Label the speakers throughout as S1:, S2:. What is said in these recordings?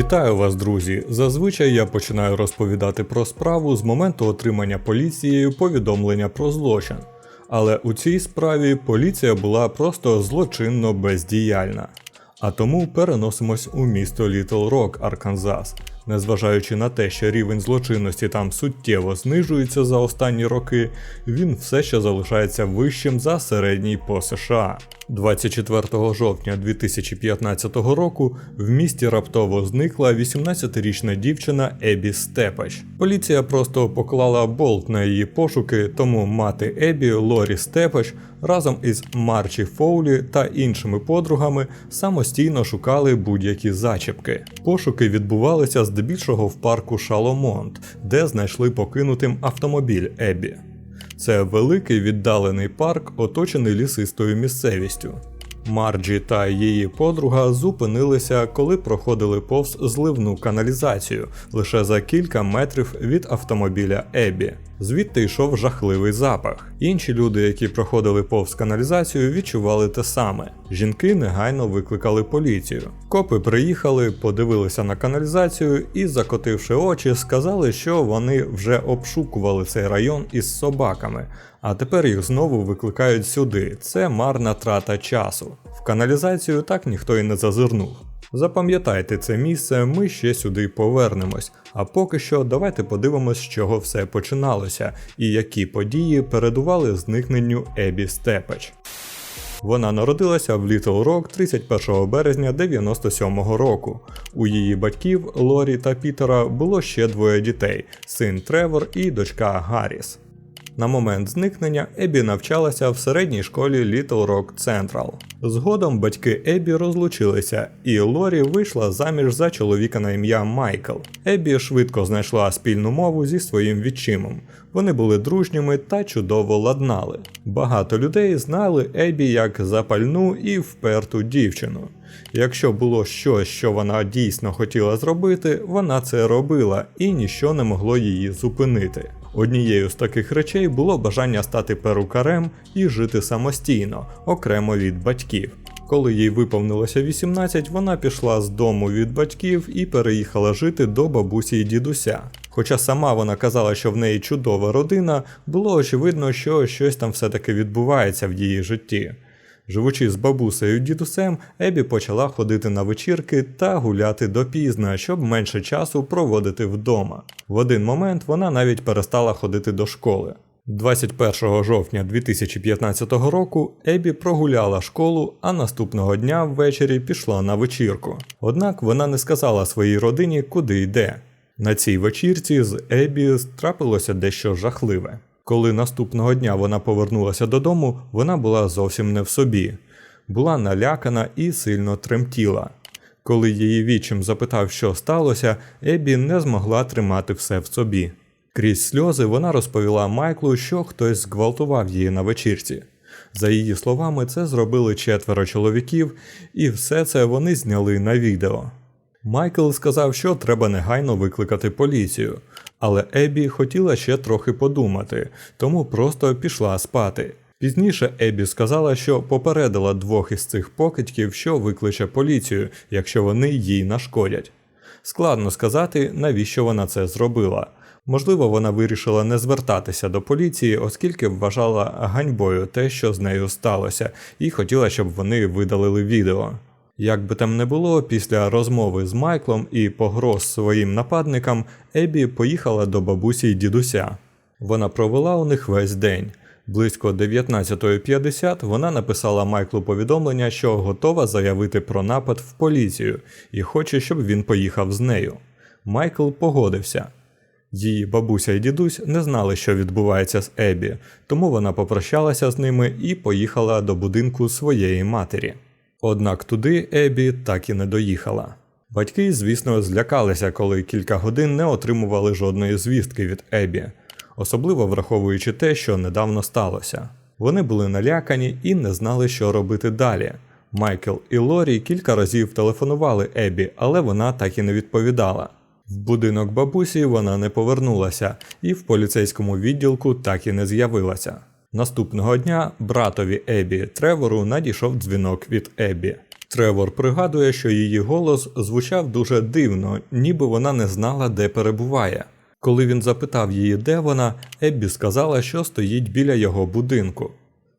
S1: Вітаю вас, друзі! Зазвичай я починаю розповідати про справу з моменту отримання поліцією повідомлення про злочин. Але у цій справі поліція була просто злочинно бездіяльна. А тому переносимось у місто Літл Рок, Арканзас. Незважаючи на те, що рівень злочинності там суттєво знижується за останні роки, він все ще залишається вищим за середній по США. 24 жовтня 2015 року в місті раптово зникла 18-річна дівчина Ебі Степач. Поліція просто поклала болт на її пошуки, тому мати Ебі Лорі Степач разом із Марчі Фоулі та іншими подругами самостійно шукали будь-які зачіпки. Пошуки відбувалися здебільшого в парку Шаломонт, де знайшли покинутим автомобіль Ебі. Це великий віддалений парк, оточений лісистою місцевістю. Марджі та її подруга зупинилися, коли проходили повз зливну каналізацію лише за кілька метрів від автомобіля Ебі. Звідти йшов жахливий запах. Інші люди, які проходили повз каналізацію, відчували те саме. Жінки негайно викликали поліцію. Копи приїхали, подивилися на каналізацію і, закотивши очі, сказали, що вони вже обшукували цей район із собаками, а тепер їх знову викликають сюди. Це марна трата часу. В каналізацію так ніхто і не зазирнув. Запам'ятайте це місце, ми ще сюди повернемось. А поки що давайте подивимось, з чого все починалося і які події передували зникненню Ебі Степач. Вона народилася в Літл Рок 31 березня 97-го року. У її батьків Лорі та Пітера було ще двоє дітей: син Тревор і дочка Гарріс. На момент зникнення Ебі навчалася в середній школі Little Rock Central. Згодом батьки Ебі розлучилися, і Лорі вийшла заміж за чоловіка на ім'я Майкл. Ебі швидко знайшла спільну мову зі своїм відчимом. Вони були дружніми та чудово ладнали. Багато людей знали Ебі як запальну і вперту дівчину. Якщо було щось, що вона дійсно хотіла зробити, вона це робила, і ніщо не могло її зупинити. Однією з таких речей було бажання стати перукарем і жити самостійно, окремо від батьків. Коли їй виповнилося 18, вона пішла з дому від батьків і переїхала жити до бабусі й дідуся. Хоча сама вона казала, що в неї чудова родина, було очевидно, що щось там все-таки відбувається в її житті. Живучи з бабусею і дідусем, Ебі почала ходити на вечірки та гуляти допізна, щоб менше часу проводити вдома. В один момент вона навіть перестала ходити до школи. 21 жовтня 2015 року Ебі прогуляла школу, а наступного дня ввечері пішла на вечірку. Однак вона не сказала своїй родині, куди йде. На цій вечірці з Ебі трапилося дещо жахливе. Коли наступного дня вона повернулася додому, вона була зовсім не в собі, була налякана і сильно тремтіла. Коли її вічим запитав, що сталося, Ебі не змогла тримати все в собі. Крізь сльози вона розповіла Майклу, що хтось зґвалтував її на вечірці. За її словами, це зробили четверо чоловіків, і все це вони зняли на відео. Майкл сказав, що треба негайно викликати поліцію, але Ебі хотіла ще трохи подумати, тому просто пішла спати. Пізніше Ебі сказала, що попередила двох із цих покидьків, що викличе поліцію, якщо вони їй нашкодять. Складно сказати, навіщо вона це зробила. Можливо, вона вирішила не звертатися до поліції, оскільки вважала ганьбою те, що з нею сталося, і хотіла, щоб вони видалили відео. Як би там не було, після розмови з Майклом і погроз своїм нападникам, Ебі поїхала до бабусі й дідуся. Вона провела у них весь день. Близько 19.50 вона написала Майклу повідомлення, що готова заявити про напад в поліцію і хоче, щоб він поїхав з нею. Майкл погодився. Її бабуся і дідусь не знали, що відбувається з Ебі, тому вона попрощалася з ними і поїхала до будинку своєї матері. Однак туди Ебі так і не доїхала. Батьки, звісно, злякалися, коли кілька годин не отримували жодної звістки від Ебі, особливо враховуючи те, що недавно сталося. Вони були налякані і не знали, що робити далі. Майкл і Лорі кілька разів телефонували Ебі, але вона так і не відповідала. В будинок бабусі вона не повернулася і в поліцейському відділку так і не з'явилася. Наступного дня братові Ебі Тревору надійшов дзвінок від Ебі. Тревор пригадує, що її голос звучав дуже дивно, ніби вона не знала, де перебуває. Коли він запитав її, де вона, Еббі сказала, що стоїть біля його будинку.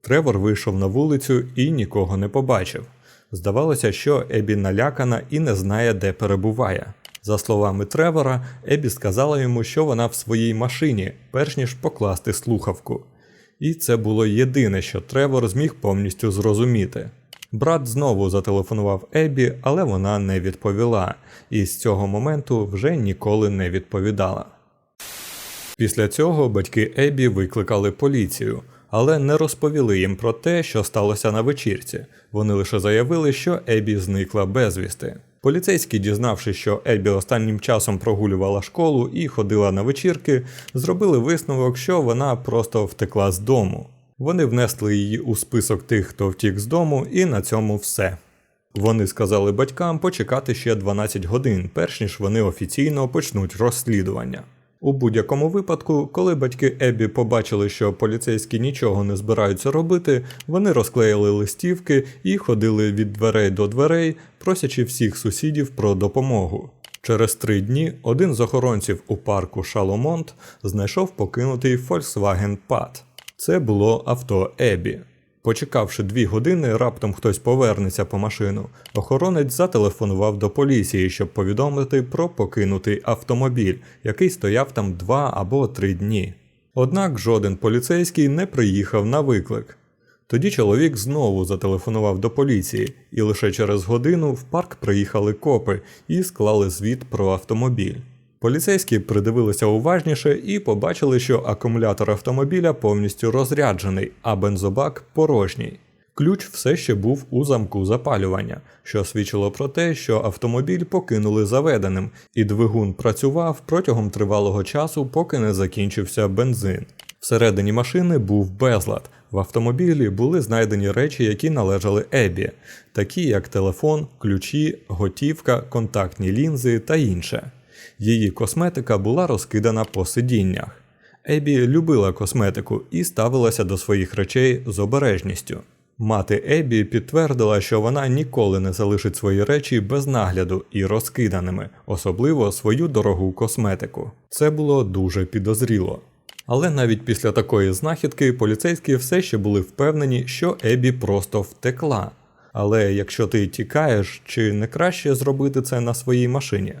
S1: Тревор вийшов на вулицю і нікого не побачив. Здавалося, що Ебі налякана і не знає, де перебуває. За словами Тревора, Ебі сказала йому, що вона в своїй машині, перш ніж покласти слухавку. І це було єдине, що Тревор зміг повністю зрозуміти. Брат знову зателефонував Ебі, але вона не відповіла, і з цього моменту вже ніколи не відповідала. Після цього батьки Ебі викликали поліцію, але не розповіли їм про те, що сталося на вечірці. Вони лише заявили, що Ебі зникла безвісти. Поліцейські, дізнавшись, що Ебі останнім часом прогулювала школу і ходила на вечірки, зробили висновок, що вона просто втекла з дому. Вони внесли її у список тих, хто втік з дому, і на цьому все. Вони сказали батькам почекати ще 12 годин, перш ніж вони офіційно почнуть розслідування. У будь-якому випадку, коли батьки Ебі побачили, що поліцейські нічого не збираються робити, вони розклеїли листівки і ходили від дверей до дверей, просячи всіх сусідів про допомогу. Через три дні один з охоронців у парку Шаломонт знайшов покинутий Volkswagen Pad. Це було авто Ебі. Почекавши дві години, раптом хтось повернеться по машину. Охоронець зателефонував до поліції, щоб повідомити про покинутий автомобіль, який стояв там два або три дні. Однак жоден поліцейський не приїхав на виклик. Тоді чоловік знову зателефонував до поліції, і лише через годину в парк приїхали копи і склали звіт про автомобіль. Поліцейські придивилися уважніше і побачили, що акумулятор автомобіля повністю розряджений, а бензобак порожній. Ключ все ще був у замку запалювання, що свідчило про те, що автомобіль покинули заведеним, і двигун працював протягом тривалого часу, поки не закінчився бензин. Всередині машини був безлад. В автомобілі були знайдені речі, які належали Ебі, такі як телефон, ключі, готівка, контактні лінзи та інше. Її косметика була розкидана по сидіннях. Ебі любила косметику і ставилася до своїх речей з обережністю. Мати Ебі підтвердила, що вона ніколи не залишить свої речі без нагляду і розкиданими, особливо свою дорогу косметику. Це було дуже підозріло. Але навіть після такої знахідки поліцейські все ще були впевнені, що Ебі просто втекла. Але якщо ти тікаєш, чи не краще зробити це на своїй машині?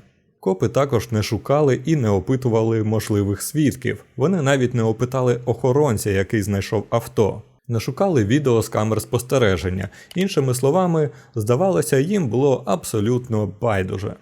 S1: Копи також не шукали і не опитували можливих свідків. Вони навіть не опитали охоронця, який знайшов авто. Не шукали відео з камер спостереження. Іншими словами, здавалося, їм було абсолютно байдуже.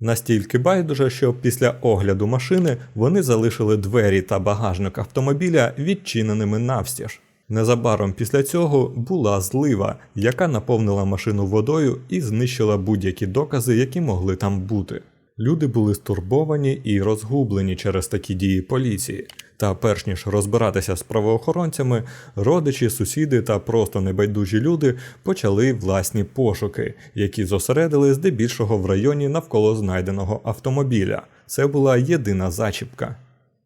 S1: Настільки байдуже, що після огляду машини вони залишили двері та багажник автомобіля відчиненими навстіж. Незабаром після цього була злива, яка наповнила машину водою і знищила будь-які докази, які могли там бути. Люди були стурбовані і розгублені через такі дії поліції. Та перш ніж розбиратися з правоохоронцями, родичі, сусіди та просто небайдужі люди почали власні пошуки, які зосередили здебільшого в районі навколо знайденого автомобіля. Це була єдина зачіпка.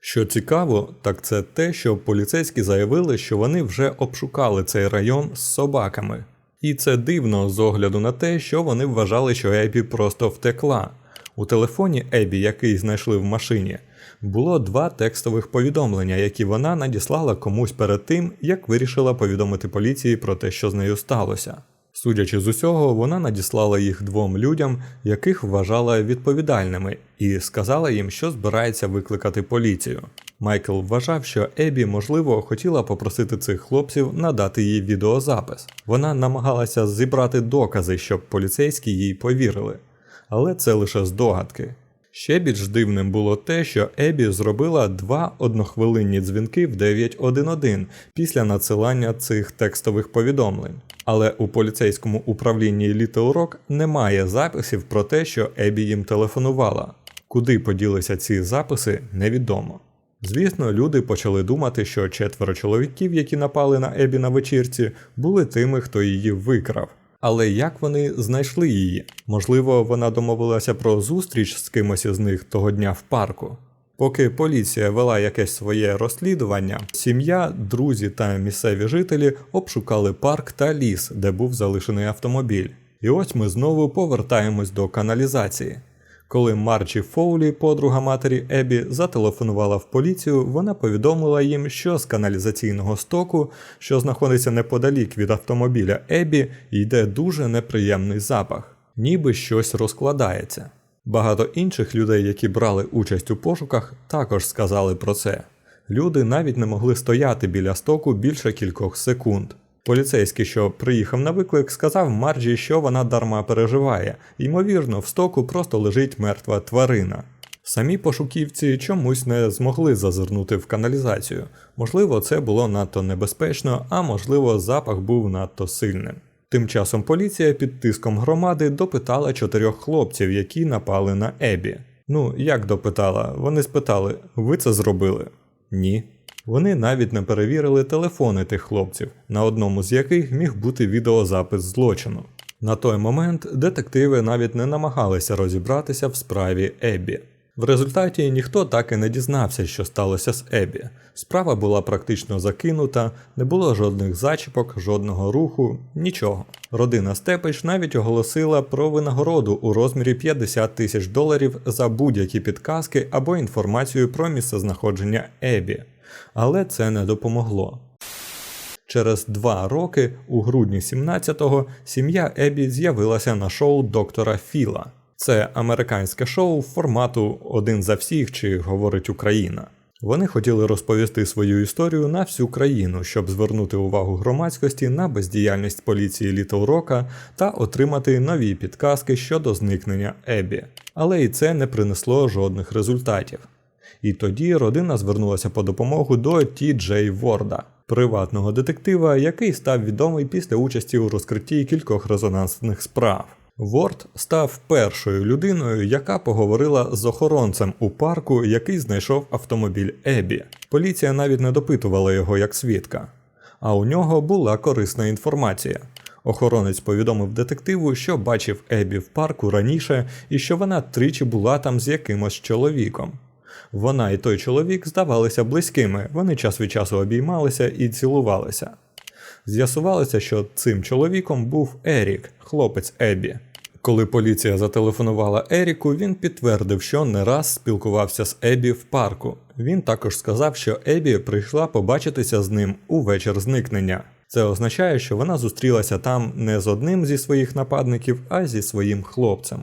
S1: Що цікаво, так це те, що поліцейські заявили, що вони вже обшукали цей район з собаками. І це дивно з огляду на те, що вони вважали, що Ебі просто втекла. У телефоні Ебі, який знайшли в машині, було два текстових повідомлення, які вона надіслала комусь перед тим, як вирішила повідомити поліції про те, що з нею сталося. Судячи з усього, вона надіслала їх двом людям, яких вважала відповідальними, і сказала їм, що збирається викликати поліцію. Майкл вважав, що Ебі, можливо, хотіла попросити цих хлопців надати їй відеозапис. Вона намагалася зібрати докази, щоб поліцейські їй повірили але це лише здогадки. Ще більш дивним було те, що Ебі зробила два однохвилинні дзвінки в 911 після надсилання цих текстових повідомлень. Але у поліцейському управлінні Little Rock немає записів про те, що Ебі їм телефонувала. Куди поділися ці записи, невідомо. Звісно, люди почали думати, що четверо чоловіків, які напали на Ебі на вечірці, були тими, хто її викрав. Але як вони знайшли її? Можливо, вона домовилася про зустріч з кимось із них того дня в парку. Поки поліція вела якесь своє розслідування, сім'я, друзі та місцеві жителі обшукали парк та ліс, де був залишений автомобіль. І ось ми знову повертаємось до каналізації. Коли Марчі Фоулі, подруга матері Ебі, зателефонувала в поліцію, вона повідомила їм, що з каналізаційного стоку, що знаходиться неподалік від автомобіля Ебі, йде дуже неприємний запах, ніби щось розкладається. Багато інших людей, які брали участь у пошуках, також сказали про це. Люди навіть не могли стояти біля стоку більше кількох секунд. Поліцейський, що приїхав на виклик, сказав Марджі, що вона дарма переживає, ймовірно, в стоку просто лежить мертва тварина. Самі пошуківці чомусь не змогли зазирнути в каналізацію. Можливо, це було надто небезпечно, а можливо, запах був надто сильним. Тим часом поліція під тиском громади допитала чотирьох хлопців, які напали на Ебі. Ну, як допитала? Вони спитали: ви це зробили? Ні. Вони навіть не перевірили телефони тих хлопців, на одному з яких міг бути відеозапис злочину. На той момент детективи навіть не намагалися розібратися в справі Ебі. В результаті ніхто так і не дізнався, що сталося з Ебі. Справа була практично закинута, не було жодних зачіпок, жодного руху, нічого. Родина Степич навіть оголосила про винагороду у розмірі 50 тисяч доларів за будь-які підказки або інформацію про місцезнаходження Ебі. Але це не допомогло. Через два роки, у грудні 17-го, сім'я Ебі з'явилася на шоу доктора Філа. Це американське шоу формату Один за всіх чи говорить Україна. Вони хотіли розповісти свою історію на всю країну, щоб звернути увагу громадськості на бездіяльність поліції Літл Рока та отримати нові підказки щодо зникнення Ебі. Але і це не принесло жодних результатів. І тоді родина звернулася по допомогу до Ті Джей Ворда, приватного детектива, який став відомий після участі у розкритті кількох резонансних справ. Ворд став першою людиною, яка поговорила з охоронцем у парку, який знайшов автомобіль Ебі. Поліція навіть не допитувала його як свідка. А у нього була корисна інформація. Охоронець повідомив детективу, що бачив Ебі в парку раніше і що вона тричі була там з якимось чоловіком. Вона і той чоловік здавалися близькими, вони час від часу обіймалися і цілувалися. З'ясувалося, що цим чоловіком був Ерік, хлопець Ебі. Коли поліція зателефонувала Еріку, він підтвердив, що не раз спілкувався з Ебі в парку. Він також сказав, що Ебі прийшла побачитися з ним у вечір зникнення. Це означає, що вона зустрілася там не з одним зі своїх нападників, а зі своїм хлопцем.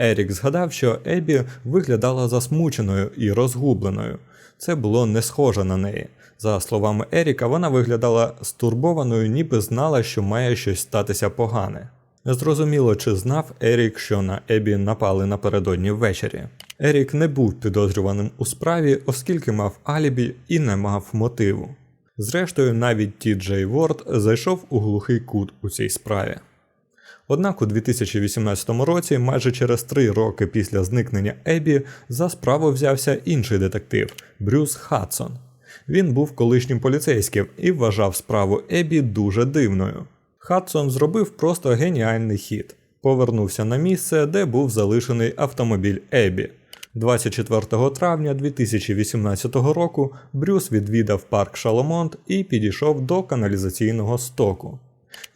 S1: Ерік згадав, що Ебі виглядала засмученою і розгубленою. Це було не схоже на неї. За словами Еріка, вона виглядала стурбованою, ніби знала, що має щось статися погане. Незрозуміло, чи знав Ерік, що на Ебі напали напередодні ввечері. Ерік не був підозрюваним у справі, оскільки мав алібі і не мав мотиву. Зрештою, навіть Ті Джей Ворд зайшов у глухий кут у цій справі. Однак у 2018 році, майже через три роки після зникнення Ебі, за справу взявся інший детектив Брюс Хадсон. Він був колишнім поліцейським і вважав справу Ебі дуже дивною. Хадсон зробив просто геніальний хід. Повернувся на місце, де був залишений автомобіль Ебі. 24 травня 2018 року Брюс відвідав парк Шаломонт і підійшов до каналізаційного стоку.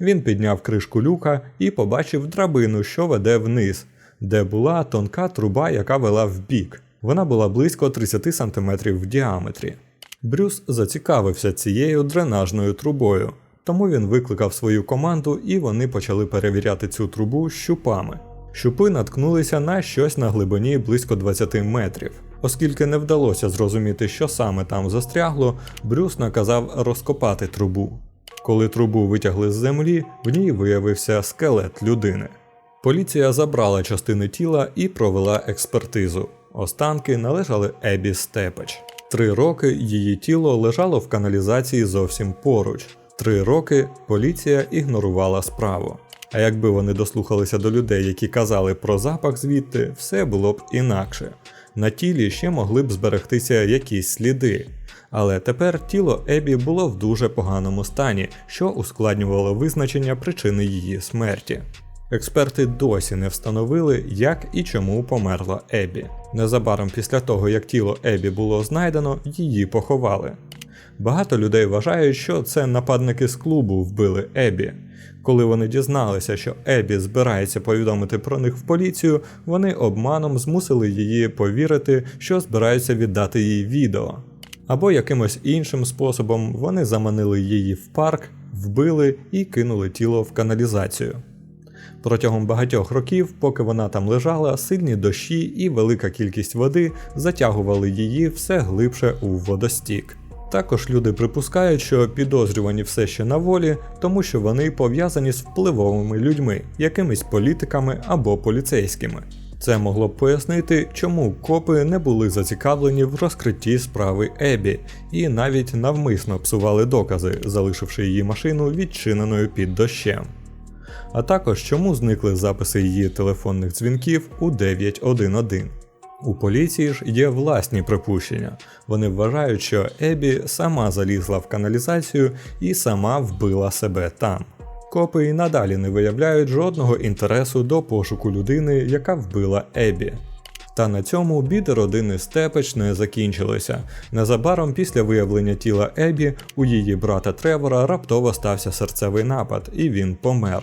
S1: Він підняв кришку люка і побачив драбину, що веде вниз, де була тонка труба, яка вела вбік. Вона була близько 30 см в діаметрі. Брюс зацікавився цією дренажною трубою, тому він викликав свою команду і вони почали перевіряти цю трубу щупами. Щупи наткнулися на щось на глибині близько 20 метрів. Оскільки не вдалося зрозуміти, що саме там застрягло, Брюс наказав розкопати трубу. Коли трубу витягли з землі, в ній виявився скелет людини. Поліція забрала частини тіла і провела експертизу. Останки належали Ебі Степеч. Три роки її тіло лежало в каналізації зовсім поруч. Три роки поліція ігнорувала справу. А якби вони дослухалися до людей, які казали про запах звідти, все було б інакше. На тілі ще могли б зберегтися якісь сліди. Але тепер тіло Ебі було в дуже поганому стані, що ускладнювало визначення причини її смерті. Експерти досі не встановили, як і чому померла Ебі. Незабаром після того, як тіло Ебі було знайдено, її поховали. Багато людей вважають, що це нападники з клубу вбили Ебі. Коли вони дізналися, що Ебі збирається повідомити про них в поліцію, вони обманом змусили її повірити, що збираються віддати їй відео. Або якимось іншим способом вони заманили її в парк, вбили і кинули тіло в каналізацію. Протягом багатьох років, поки вона там лежала, сильні дощі і велика кількість води затягували її все глибше у водостік. Також люди припускають, що підозрювані все ще на волі, тому що вони пов'язані з впливовими людьми, якимись політиками або поліцейськими. Це могло б пояснити, чому копи не були зацікавлені в розкритті справи Ебі і навіть навмисно псували докази, залишивши її машину відчиненою під дощем. А також чому зникли записи її телефонних дзвінків у 911. У поліції ж є власні припущення. Вони вважають, що Ебі сама залізла в каналізацію і сама вбила себе там. Копи і надалі не виявляють жодного інтересу до пошуку людини, яка вбила Ебі. Та на цьому біди родини Степеч не закінчилися. Незабаром після виявлення тіла Ебі у її брата Тревора раптово стався серцевий напад, і він помер.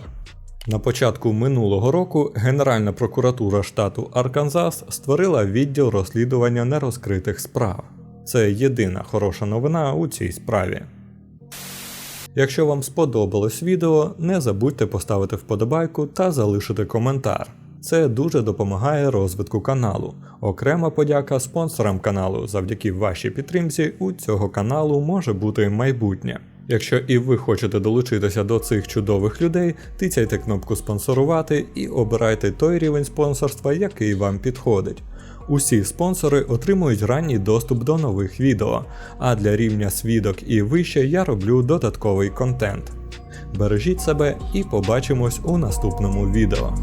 S1: На початку минулого року Генеральна прокуратура штату Арканзас створила відділ розслідування нерозкритих справ. Це єдина хороша новина у цій справі. Якщо вам сподобалось відео, не забудьте поставити вподобайку та залишити коментар. Це дуже допомагає розвитку каналу. Окрема подяка спонсорам каналу. Завдяки вашій підтримці у цього каналу може бути майбутнє. Якщо і ви хочете долучитися до цих чудових людей, тицяйте кнопку спонсорувати і обирайте той рівень спонсорства, який вам підходить. Усі спонсори отримують ранній доступ до нових відео, а для рівня свідок і вище я роблю додатковий контент. Бережіть себе і побачимось у наступному відео.